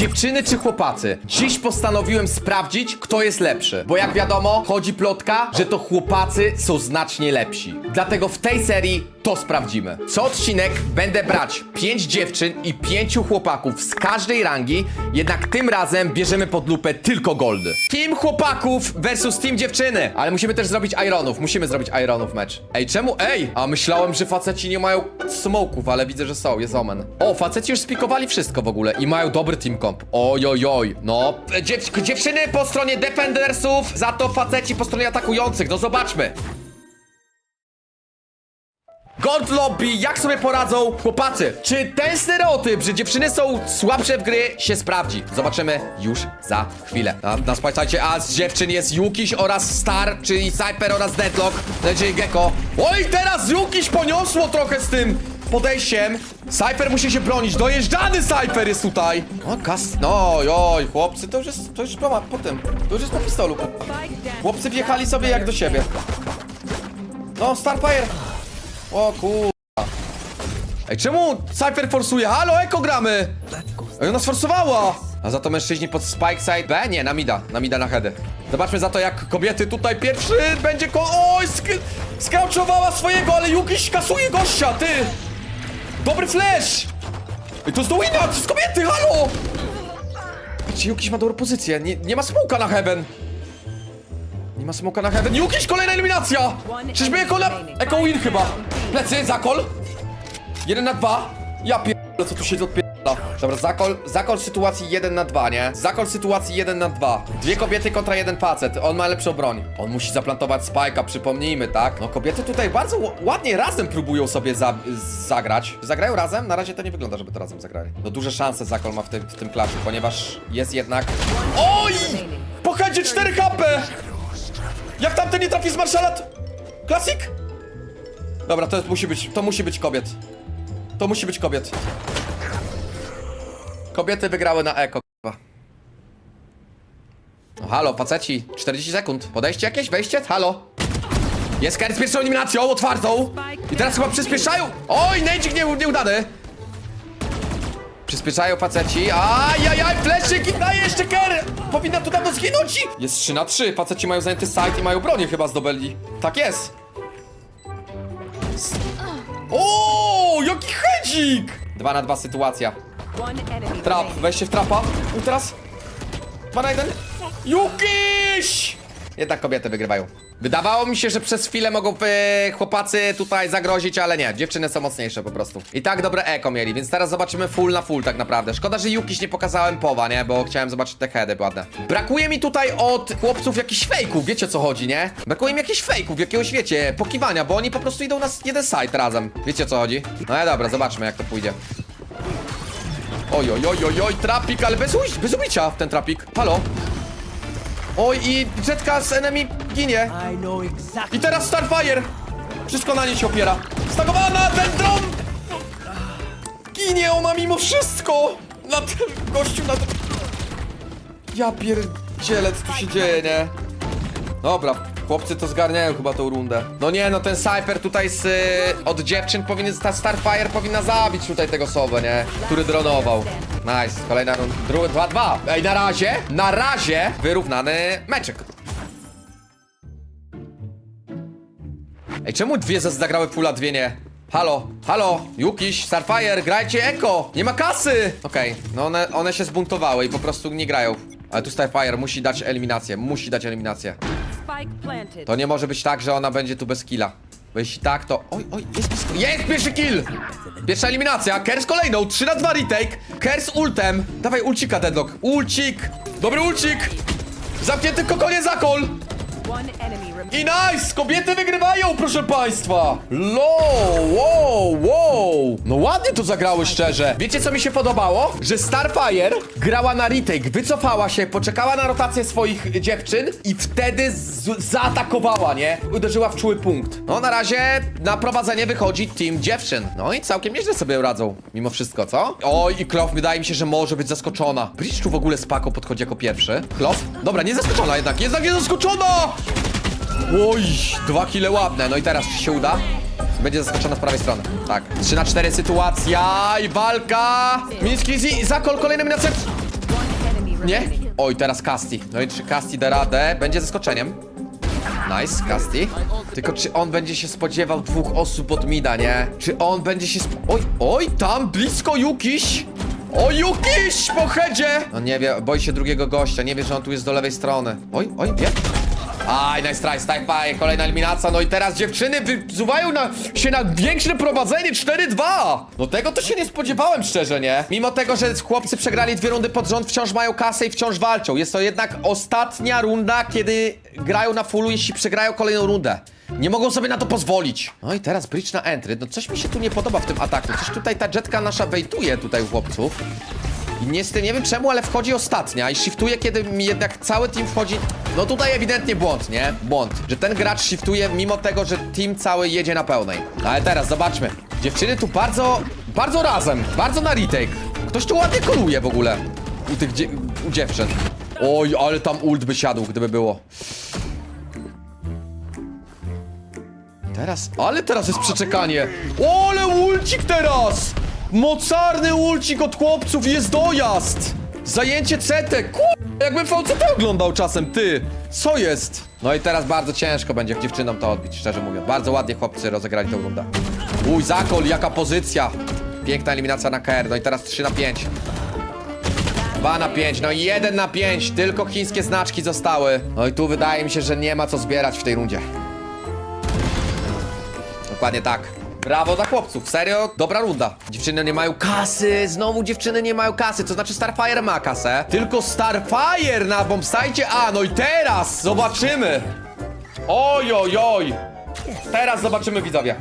Dziewczyny czy chłopacy? Dziś postanowiłem sprawdzić, kto jest lepszy. Bo jak wiadomo, chodzi plotka, że to chłopacy są znacznie lepsi. Dlatego w tej serii to sprawdzimy. Co odcinek będę brać 5 dziewczyn i 5 chłopaków z każdej rangi, jednak tym razem bierzemy pod lupę tylko goldy. Team chłopaków versus team dziewczyny. Ale musimy też zrobić ironów, musimy zrobić ironów mecz. Ej, czemu? Ej! A myślałem, że faceci nie mają smoków, ale widzę, że są, jest omen. O, faceci już spikowali wszystko w ogóle i mają dobry team comp. Oj, oj, oj. No, dziew dziewczyny po stronie defendersów, za to faceci po stronie atakujących. No zobaczmy. Gold Lobby, jak sobie poradzą chłopacy? Czy ten stereotyp, że dziewczyny są słabsze w gry, się sprawdzi? Zobaczymy już za chwilę. Na, na pamiętajcie, a z dziewczyn jest Jukiś oraz Star, czyli Cyper oraz Deadlock, czyli Gecko. Oj, teraz Jukiś poniosło trochę z tym podejściem. Cyper musi się bronić, dojeżdżany Cyper jest tutaj. O, kas... No, oj, chłopcy, to już jest, to już po, po tym, to już jest po pistolu. Chłopcy wjechali sobie jak do siebie. No, Starfire. O kur... Ej, czemu Cypher forsuje? Halo, eko gramy! Ej, ona sforsowała! A za to mężczyźni pod Spike Side B? Nie, na mida, na mida na. Zobaczmy za to, jak kobiety tutaj pierwszy będzie ko... Oj, sk skrauczowała swojego, ale Jukiś kasuje gościa, ty! Dobry flash! Ej, to jest do wina, to jest kobiety, halo! Patrzcie, Jukiś ma dobrą pozycję, nie, nie ma smoka na heaven. Nie ma smoka na heaven. Jukiś, kolejna eliminacja! Czyżby Eko na... Eko win chyba. Plecy, Zakol. Jeden na dwa. Ja pierdolę, co tu się odpierdala. Dobra, Zakol, Zakol sytuacji 1 na 2, nie? Zakol sytuacji 1 na 2. Dwie kobiety kontra jeden facet. On ma lepszą broń. On musi zaplantować spajka, przypomnijmy, tak? No kobiety tutaj bardzo ładnie razem próbują sobie za zagrać. Zagrają razem? Na razie to nie wygląda, żeby to razem zagrali. No duże szanse Zakol ma w tym, w tym ponieważ jest jednak... Oj! Po headzie 4 HP! Jak tamten nie trafi z marszalat? Klasik? Dobra, to jest, musi być, to musi być kobiet. To musi być kobiet. Kobiety wygrały na eko, k***a. No halo, faceci, 40 sekund. Podejście jakieś, wejście? Halo. Jest Kerry z pierwszą eliminacją, otwartą. I teraz chyba przyspieszają. Oj, nejdzik nie, nieudany. Przyspieszają faceci. Ajajaj, fleszyk i daje jeszcze Kerry. Powinna tu dawno zginąć. Jest 3 na 3. Faceci mają zajęty site i mają bronię chyba zdobyli. Tak jest. O, jaki hedzik! 2 na 2 sytuacja. Trap, weźcie w trapa. I teraz. 2 na 1. Jukiś! Jednak kobiety wygrywają. Wydawało mi się, że przez chwilę mogą e, chłopacy tutaj zagrozić, ale nie. Dziewczyny są mocniejsze po prostu. I tak dobre eko mieli, więc teraz zobaczymy full na full tak naprawdę. Szkoda, że Jukiś nie pokazałem powa, nie? Bo chciałem zobaczyć te heady ładne. Brakuje mi tutaj od chłopców jakichś fejków, wiecie o co chodzi, nie? Brakuje mi jakichś fejków, jakiegoś wiecie, pokiwania, bo oni po prostu idą na jeden side razem. Wiecie o co chodzi? No ale dobra, zobaczmy jak to pójdzie. Oj, oj, oj, oj, oj, trapik, ale bez, uj, bez ubicia w ten trapik. Halo? Oj, i jetka z enemy ginie. I teraz Starfire! Wszystko na niej się opiera. Stagowana, ten dron! Ginie ona mimo wszystko! Na tym gościu, na tym... Ja pierdzielę, co tu się dzieje, nie? Dobra, chłopcy to zgarniają chyba tą rundę. No nie, no ten Cypher tutaj z... Y, od dziewczyn powinien... Ta Starfire powinna zabić tutaj tego Sobę, nie? Który dronował. Nice, kolejna runda. Druga, dwa, dwa. Ej, na razie, na razie wyrównany meczek. Ej, czemu dwie zagrały fulla, dwie nie? Halo, halo, Jukiś, Starfire, grajcie Eko! Nie ma kasy! Okej, no one, one się zbuntowały i po prostu nie grają. Ale tu Starfire musi dać eliminację, musi dać eliminację. To nie może być tak, że ona będzie tu bez killa. Bo jeśli tak, to... Oj, oj, jest, blisko. jest pierwszy kill! Pierwsza eliminacja, Kers kolejną, 3 na 2 retake, Kers ultem. Dawaj ulcika, Deadlock, ulcik! Dobry ulcik! Zamknięty kokonie zakol! I nice! Kobiety wygrywają, proszę państwa! Lo, wow, wow! No ładnie to zagrały szczerze. Wiecie co mi się podobało? Że Starfire grała na retake, wycofała się, poczekała na rotację swoich dziewczyn i wtedy zaatakowała, nie? Uderzyła w czuły punkt. No na razie na prowadzenie wychodzi team dziewczyn. No i całkiem nieźle sobie radzą, mimo wszystko, co? Oj, i Klof wydaje mi się, że może być zaskoczona. Bridge w ogóle z podchodzi jako pierwszy. Klof? Dobra, nie zaskoczona jednak, jednak nie zaskoczona! Oj, dwa kile ładne. No i teraz czy się uda? Będzie zaskoczona z prawej strony. Tak. 3 na 4 sytuacja i walka. Miński Zi, Zakol, kolejny minacet. Nie? Oj, teraz Casti. No i czy Casti da radę? Będzie zaskoczeniem. Nice, Casti. Tylko czy on będzie się spodziewał dwóch osób od mida, nie? Czy on będzie się sp... Oj, oj, tam blisko Jukiś! O, Jukiś po headzie! No nie wie, boi się drugiego gościa, nie wie, że on tu jest do lewej strony. Oj, oj, wie? Aj, nice try, style pie, kolejna eliminacja, no i teraz dziewczyny wyzuwają na, się na większe prowadzenie 4-2! No tego to się nie spodziewałem szczerze, nie? Mimo tego, że chłopcy przegrali dwie rundy pod rząd, wciąż mają kasę i wciąż walczą. Jest to jednak ostatnia runda, kiedy grają na fullu, jeśli przegrają kolejną rundę. Nie mogą sobie na to pozwolić. No i teraz bridge na entry. No coś mi się tu nie podoba w tym ataku. Coś tutaj ta jetka nasza wejtuje tutaj u chłopców. Niestety nie wiem czemu, ale wchodzi ostatnia i shiftuje, kiedy mi jednak cały team wchodzi. No tutaj ewidentnie błąd, nie? Błąd. Że ten gracz shiftuje mimo tego, że team cały jedzie na pełnej. No ale teraz zobaczmy. Dziewczyny tu bardzo, bardzo razem. Bardzo na retake. Ktoś tu ładnie koluje w ogóle. U tych dzie u dziewczyn. Oj, ale tam ult by siadł, gdyby było. Teraz, ale teraz jest przeczekanie. O, ale ulcik teraz! Mocarny ulcik od chłopców jest dojazd! Zajęcie cetek, kur... Jakbym VCT oglądał czasem, ty! Co jest? No i teraz bardzo ciężko będzie dziewczynom to odbić, szczerze mówiąc. Bardzo ładnie chłopcy rozegrali tę rundę. Uj, Zakol, jaka pozycja! Piękna eliminacja na KR, no i teraz 3 na 5. 2 na 5, no i 1 na 5, tylko chińskie znaczki zostały. No i tu wydaje mi się, że nie ma co zbierać w tej rundzie. Dokładnie tak. Brawo dla chłopców, serio, dobra runda. Dziewczyny nie mają kasy, znowu dziewczyny nie mają kasy, to znaczy Starfire ma kasę. Tylko Starfire na bombsite A, no i teraz zobaczymy. Oj, oj, oj. Teraz zobaczymy widzowie.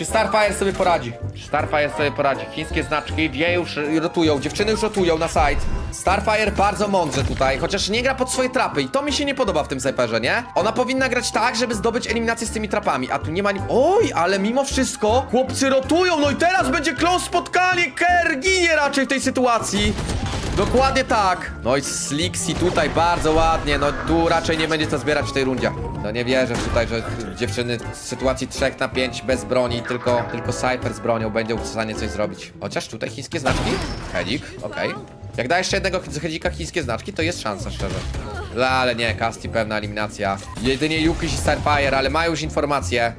Czy Starfire sobie poradzi? Starfire sobie poradzi? Chińskie znaczki, wie już rotują, dziewczyny już rotują na site. Starfire bardzo mądrze tutaj, chociaż nie gra pod swoje trapy i to mi się nie podoba w tym snajperze, nie? Ona powinna grać tak, żeby zdobyć eliminację z tymi trapami, a tu nie ma ni- Oj, ale mimo wszystko chłopcy rotują, no i teraz będzie close spotkanie, Ker ginie raczej w tej sytuacji. Dokładnie tak. No i Slixi tutaj bardzo ładnie, no tu raczej nie będzie co zbierać w tej rundzie. No nie wierzę tutaj, że dziewczyny w sytuacji 3 na 5 bez broni, tylko, tylko Cypher z bronią będzie w stanie coś zrobić. Chociaż tutaj chińskie znaczki? Hedzik, okej. Jak da jeszcze jednego Hedzika chińskie znaczki, to jest szansa, szczerze. No, ale nie, Casti pewna eliminacja. Jedynie Yukiś i Starfire, ale mają już informacje.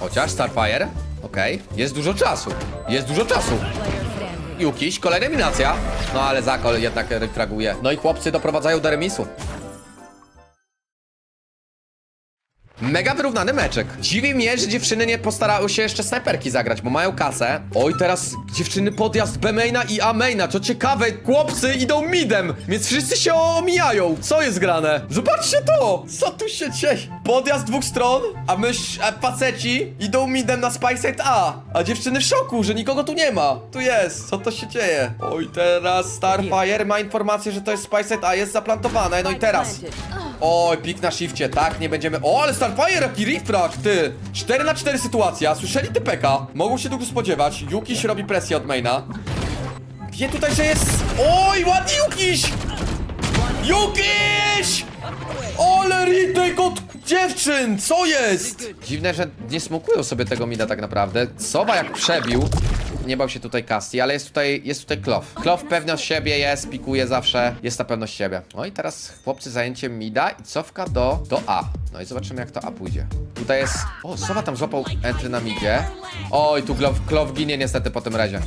Chociaż Starfire, okej, jest dużo czasu. Jest dużo czasu. Jukiś, kolejna eliminacja. No ale Zakol jednak refraguje. No i chłopcy doprowadzają do remisu. Mega wyrównany meczek. Dziwi mnie, że dziewczyny nie postarały się jeszcze snajperki zagrać, bo mają kasę. Oj, teraz dziewczyny podjazd B maina i A maina. To ciekawe, chłopcy idą midem, więc wszyscy się omijają. Co jest grane? Zobaczcie to! Co tu się dzieje? Podjazd dwóch stron, a myś, a faceci idą midem na Spyside A. A dziewczyny w szoku, że nikogo tu nie ma. Tu jest. Co to się dzieje? Oj, teraz Starfire ma informację, że to jest Spyside A, jest zaplantowane. No i teraz. Oj, pik na shifcie, tak? Nie będziemy... O, ale Starfire, jaki refrag, ty! 4 na 4 sytuacja, słyszeli TPK? Mogą się długo spodziewać. Jukiś robi presję od maina. Gdzie tutaj, że jest... Oj, ładnie Jukiś! Jukiś! Ole retake od dziewczyn, co jest? Dziwne, że nie smokują sobie tego mida tak naprawdę. Sowa jak przebił, nie bał się tutaj Casti, ale jest tutaj, jest tutaj Klow. Klow pewność siebie jest, pikuje zawsze, jest na pewność siebie. No i teraz chłopcy zajęcie mida i cofka do, do A. No i zobaczymy jak to A pójdzie. Tutaj jest... O, Sowa tam złapał entry na midzie. Oj, tu Klow ginie niestety po tym razie.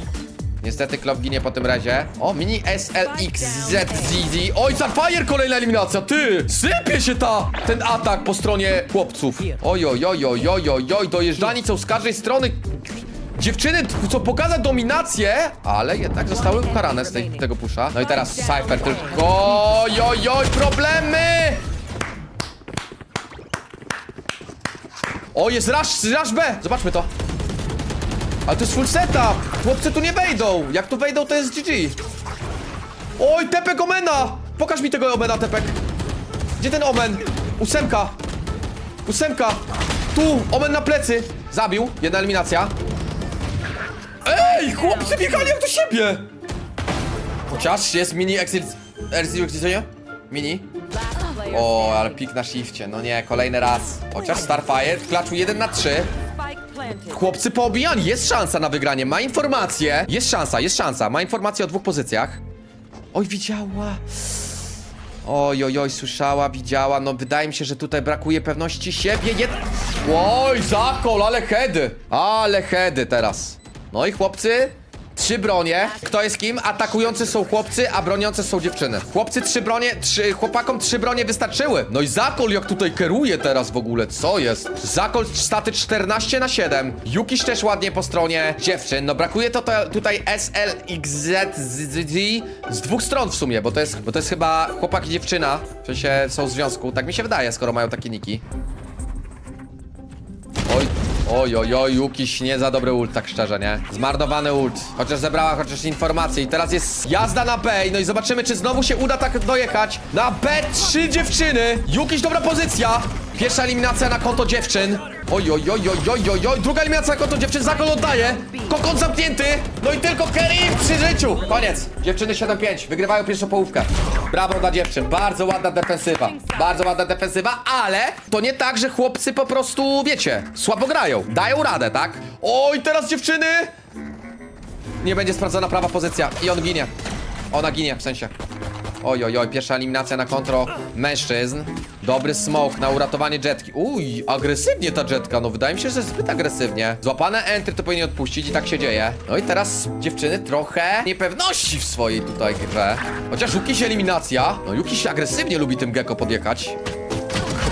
Niestety Klow ginie po tym razie. O, mini SLXZZZ. Oj, Starfire kolejna eliminacja, ty! Sypie się ta, ten atak po stronie chłopców. Oj, oj, oj, oj, oj, oj, oj, dojeżdżani są z każdej strony. Dziewczyny co pokaza dominację, ale jednak zostały ukarane z tej, tego pusza. No i teraz Cypher tylko... Oj, oj, oj, problemy! O, jest rush, rush B! Zobaczmy to. Ale to jest full setup! Chłopcy tu nie wejdą! Jak tu wejdą, to jest GG! Oj, Tepek Omena! Pokaż mi tego Omena, Tepek! Gdzie ten Omen? Ósemka! Ósemka! Tu! Omen na plecy! Zabił, jedna eliminacja. Ej, chłopcy biegali jak do siebie! Chociaż jest mini exit... Exit, nie? Mini? O, ale pik na shifcie, no nie, kolejny raz. Chociaż Starfire klaczu 1 na 3. Chłopcy poobijani, jest szansa na wygranie, ma informację. Jest szansa, jest szansa, ma informację o dwóch pozycjach. Oj, widziała. Oj, oj, oj, słyszała, widziała. No, wydaje mi się, że tutaj brakuje pewności siebie. Jed... Oj, zakol, ale hedy. Ale hedy teraz. No i chłopcy, trzy bronie. Kto jest kim? Atakujący są chłopcy, a broniące są dziewczyny. Chłopcy trzy bronie, trzy, chłopakom trzy bronie wystarczyły. No i zakol jak tutaj kieruje teraz w ogóle, co jest? Zakol staty 14 na 7. Jukiś też ładnie po stronie dziewczyn. No brakuje to, to tutaj SLXZ z dwóch stron w sumie, bo to jest, bo to jest chyba chłopak i dziewczyna. W sensie są w związku, tak mi się wydaje, skoro mają takie niki. Oj, oj, oj, oj, Jukiś nie za dobry ult, tak szczerze, nie? Zmarnowany ult. Chociaż zebrała chociaż informacje i teraz jest jazda na B, no i zobaczymy, czy znowu się uda tak dojechać. Na B trzy dziewczyny. Jukiś dobra pozycja. Pierwsza eliminacja na konto dziewczyn. Oj, oj, oj, oj, oj, oj, oj. Druga eliminacja na konto dziewczyn, zakon oddaje. Kokon zamknięty. No i tylko Kerim przy życiu. Koniec. Dziewczyny 7-5, wygrywają pierwszą połówkę. Brawo dla dziewczyn, bardzo ładna defensywa. Bardzo ładna defensywa, ale to nie tak, że chłopcy po prostu, wiecie, słabo grają. Dają radę, tak? Oj, teraz dziewczyny. Nie będzie sprawdzona prawa pozycja i on ginie. Ona ginie, w sensie. Oj, oj, oj, pierwsza eliminacja na kontro mężczyzn. Dobry smoke na uratowanie jetki. Uj, agresywnie ta jetka, no wydaje mi się, że zbyt agresywnie. Złapane entry to powinien odpuścić i tak się dzieje. No i teraz dziewczyny trochę niepewności w swojej tutaj grze. Chociaż Jukiś eliminacja. No Jukiś agresywnie lubi tym gecko podjechać.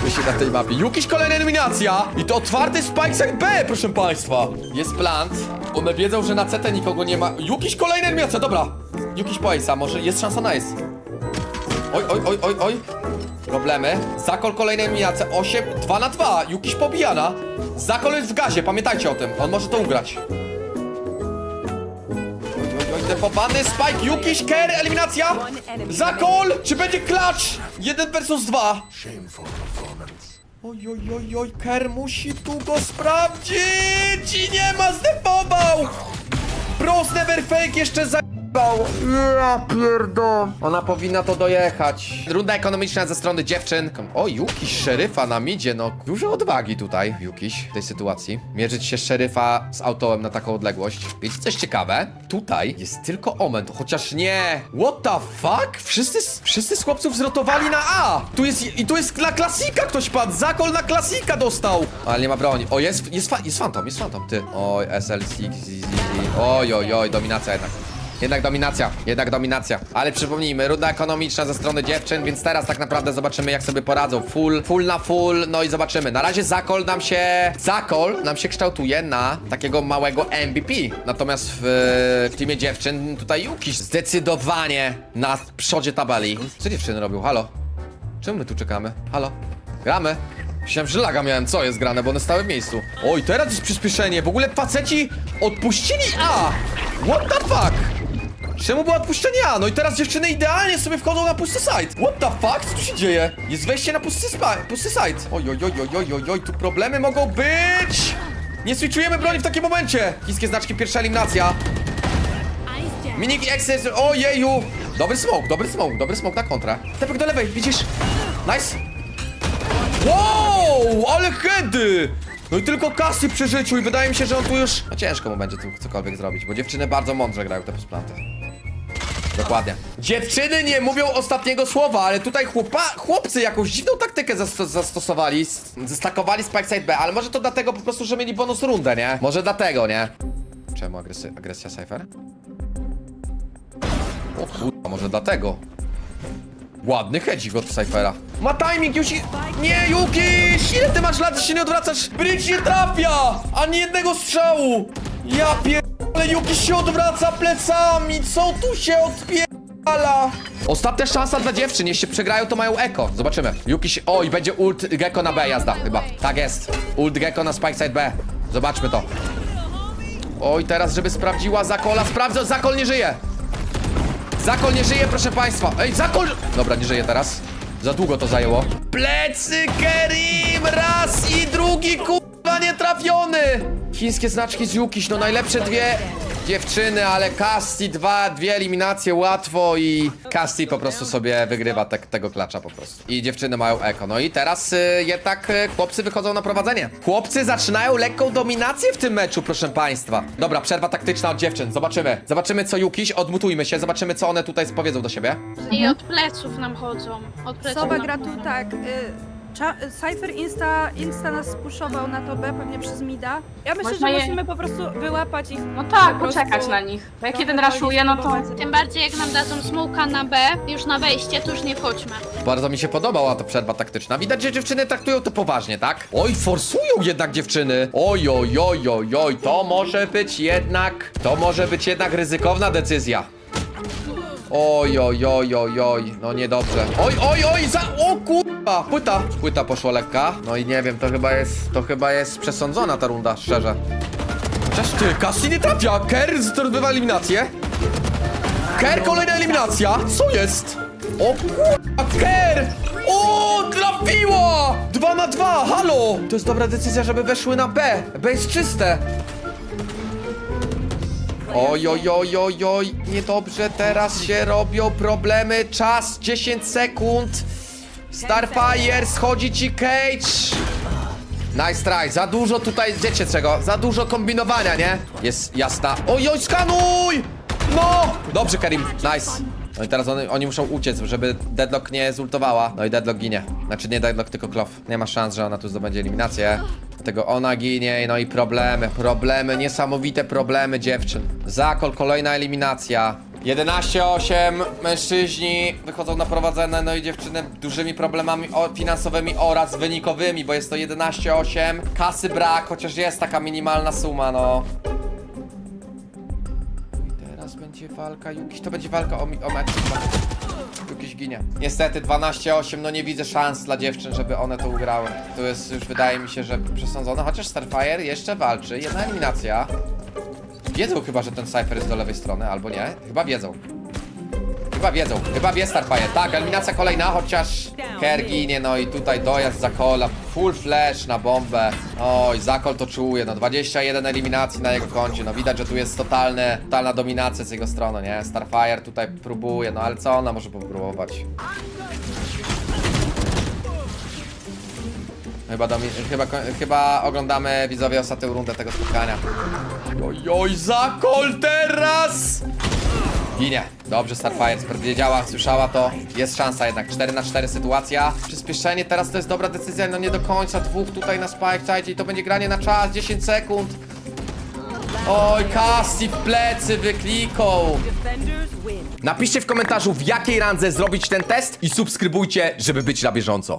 Się na tej mapie. Jukiś kolejna eliminacja! I to otwarty spike side B, proszę państwa. Jest plant. One wiedzą, że na CT nikogo nie ma. Jukiś kolejna eliminacja, dobra. Jukiś po Ace'a, może jest szansa na Ace. Oj, oj, oj, oj, oj. Problemy. Zakol kolejna eliminacja. 8, 2 na 2. Jukiś pobijana. Zakol jest w gazie, pamiętajcie o tym. On może to ugrać. Defobany Spike, Jukiś, Ker, eliminacja. Zakol, czy będzie klacz? 1 versus 2. Oj, oj, oj, oj, Ker musi tu go sprawdzić i nie ma, zdefował. Bros never fake jeszcze za... Ja pierdol. Ona powinna to dojechać. Runda ekonomiczna ze strony dziewczyn. O, Jukiś szeryfa na midzie, no dużo odwagi tutaj, Jukiś, w tej sytuacji. Mierzyć się szeryfa z autołem na taką odległość. Wiecie coś ciekawe? Tutaj jest tylko omen, chociaż nie. What the fuck? Wszyscy, wszyscy z chłopców zrotowali na A. Tu jest, i tu jest na klasika ktoś padł. Zakol na klasika dostał. Ale nie ma broni. O, jest, jest, jest fantom, jest fantom, ty. Oj, SLC, oj, oj, oj, dominacja jednak. Jednak dominacja, jednak dominacja. Ale przypomnijmy, runda ekonomiczna ze strony dziewczyn, więc teraz tak naprawdę zobaczymy jak sobie poradzą. Full, full na full, no i zobaczymy. Na razie Zakol nam się... Zakol nam się kształtuje na takiego małego MVP. Natomiast w, w teamie dziewczyn tutaj Jukiś zdecydowanie na przodzie tabeli. Co dziewczyny robią? Halo? Czemu my tu czekamy? Halo? Gramy? Myślałem, że laga miałem, co jest grane, bo one stały w miejscu. Oj, teraz jest przyspieszenie. W ogóle faceci odpuścili A! What the fuck? Czemu było odpuszczenie A? No i teraz dziewczyny idealnie sobie wchodzą na pusty site. What the fuck? Co tu się dzieje? Jest wejście na pusty, spa pusty site. Oj, oj, oj, oj, oj, oj, oj, tu problemy mogą być! Nie switchujemy broni w takim momencie! Chińskie znaczki, pierwsza eliminacja. Miniki Access, ojeju! Dobry smoke, dobry smoke, dobry smoke na kontrę. Tepek do lewej, widzisz? Nice! Wow, ale heady! No i tylko kasy przy życiu i wydaje mi się, że on tu już... No ciężko mu będzie tu cokolwiek zrobić, bo dziewczyny bardzo mądrze grają te posplanty. Dokładnie. Dziewczyny nie mówią ostatniego słowa, ale tutaj chłopa, chłopcy jakąś dziwną taktykę zasto zastosowali. Zestakowali Spike Side B, ale może to dlatego po prostu, że mieli bonus rundę, nie? Może dlatego, nie? Czemu agresy agresja Cypher? O kurwa, może dlatego. Ładny hedzik od Cyphera. Ma timing, Yuki! Nie, Yuki! Ile ty masz lat, że się nie odwracasz? Bridge nie trafia! Ani jednego strzału! Ja pierdolę, Yuki się odwraca plecami! Co tu się odpierdala? Ostatnia szansa dla dziewczyn, jeśli przegrają, to mają eko. Zobaczymy. Yuki się... O, i będzie ult Gecko na B jazda, chyba. Tak jest. Ult Gecko na Spike Side B. Zobaczmy to. Oj, teraz, żeby sprawdziła Zakola. Sprawdzę, Zakol nie żyje. Zakol nie żyje, proszę państwa. Ej, Zakol... Dobra, nie żyje teraz. Za długo to zajęło. Plecy Kerim! Raz i drugi, nie trafiony! Chińskie znaczki z Jukiś, no najlepsze dwie dziewczyny, ale Casti dwa, dwie eliminacje łatwo i Casti po prostu sobie wygrywa te, tego klacza po prostu. I dziewczyny mają eko. No i teraz y, jednak y, chłopcy wychodzą na prowadzenie. Chłopcy zaczynają lekką dominację w tym meczu, proszę państwa. Dobra, przerwa taktyczna od dziewczyn. Zobaczymy. Zobaczymy co Jukiś, odmutujmy się, zobaczymy co one tutaj powiedzą do siebie. I od pleców nam chodzą. Od pleców Soba nam gra tu chodzą. tak. Y, Cza- Cypher Insta, Insta nas spuszował na to B, pewnie przez Mida. Ja myślę, Można że je- musimy po prostu wyłapać ich. No tak, po prostu poczekać na nich. Bo jak jeden raszuje, no to... Tym bardziej jak nam dadzą smoka na B, już na wejście, to już nie wchodźmy. Bardzo mi się podobała ta przerwa taktyczna. Widać, że dziewczyny traktują to poważnie, tak? Oj, forsują jednak dziewczyny. Oj, oj, oj, oj, oj, to może być jednak, to może być jednak ryzykowna decyzja. Oj, oj, oj, oj, oj, no niedobrze. Oj, oj, oj, za, o kurwa, płyta. Płyta poszła lekka. No i nie wiem, to chyba jest, to chyba jest przesądzona ta runda, szczerze. Chociaż ty, Cassie nie trafia. Kerr odbywa eliminację. Ker, kolejna eliminacja! Co jest? O kurwa, Ker! O, trafiła! Dwa na dwa, halo! To jest dobra decyzja, żeby weszły na B. B jest czyste. Oj, oj, oj, oj, oj, niedobrze, teraz się robią problemy. Czas 10 sekund. Starfire, schodzi ci Cage. Nice try, za dużo tutaj, wiecie czego, za dużo kombinowania, nie? Jest jasna. Oj, oj, skanuj! No! Dobrze, Karim, nice. No i teraz oni, oni muszą uciec, żeby Deadlock nie zultowała. No i Deadlock ginie. Znaczy nie Deadlock, tylko Klow. Nie ma szans, że ona tu zdobędzie eliminację. Dlatego ona ginie, no i problemy, problemy, niesamowite problemy dziewczyn. Zakol, kolejna eliminacja. 11-8, mężczyźni wychodzą na prowadzenie, no i dziewczyny dużymi problemami finansowymi oraz wynikowymi, bo jest to 11-8. Kasy brak, chociaż jest taka minimalna suma, no. Teraz będzie walka, Jukiś, to będzie walka o, mi- o mecz. Jukiś ginie. Niestety 12-8, no nie widzę szans dla dziewczyn, żeby one to ugrały. To jest już wydaje mi się, że przesądzone, chociaż Starfire jeszcze walczy, jedna eliminacja. Wiedzą chyba, że ten Cypher jest do lewej strony, albo nie? Chyba wiedzą. Chyba wiedzą, chyba wie Starfire. Tak, eliminacja kolejna, chociaż Ker ginie, no i tutaj dojazd Zakola, full flash na bombę. Oj, Zakol to czuje, no 21 eliminacji na jego koncie, no widać, że tu jest totalne, totalna dominacja z jego strony, nie? Starfire tutaj próbuje, no ale co ona może popróbować? Chyba, chyba, chyba oglądamy widzowie ostatnią rundę tego spotkania. Oj, oj, Zakol teraz! Ginie. Dobrze, Starfire wiedziała, słyszała to. Jest szansa jednak. 4 na 4 sytuacja. Przyspieszenie teraz to jest dobra decyzja, no nie do końca. Dwóch tutaj na spike, czajcie, i to będzie granie na czas. 10 sekund. Oj, Casti w plecy wyklikał. Napiszcie w komentarzu, w jakiej randze zrobić ten test i subskrybujcie, żeby być na bieżąco.